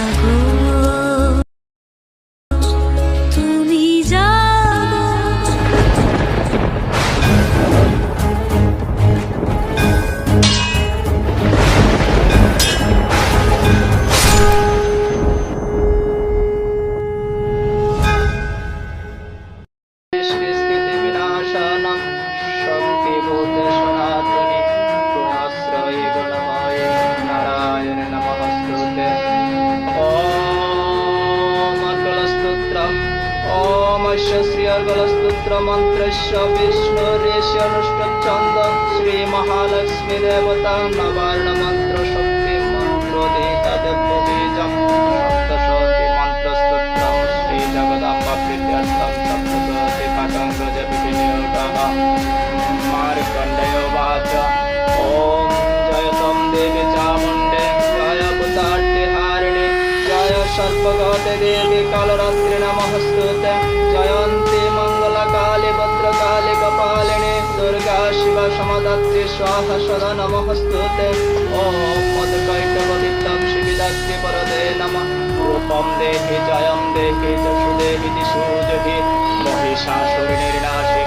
gonna. ॐ अस्य श्री अर्गलस्तोत्रमन्त्रस्य विष्णुरेश्यनुष्टच्छन्द श्रीमहालक्ष्मीदेवता नवार्णमन्त्रशक्तिं मन्त्रोदेतदेवबीजं सप्तशती मन्त्रस्तोत्रं श्रीजगदाम्बा प्रीत्यर्थं सप्तशती पाठङ्गजपिनियोगः সর্বগতে দেবী কালরাত্রি নমঃস্তুত। জয়ন্তী মঙ্গলকালে ভদ্রকালী কপালিনী দুর্গা শিব সমদাত্রি স্বাহ সদ নমঃস্তুত। ওম মধুকৈটবদিত্যং শিবিদাত্রি পরদে নমঃ। রূপম দেহি, জয়ম দেহি চষু দেহি দিশু জহি মহিষাসুর নির্নাশি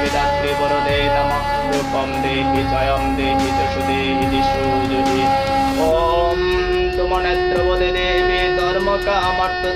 পরদে নমঃ। রূপম দেহি, জয়ম দেহি চষু দেহি থাকা আমার তো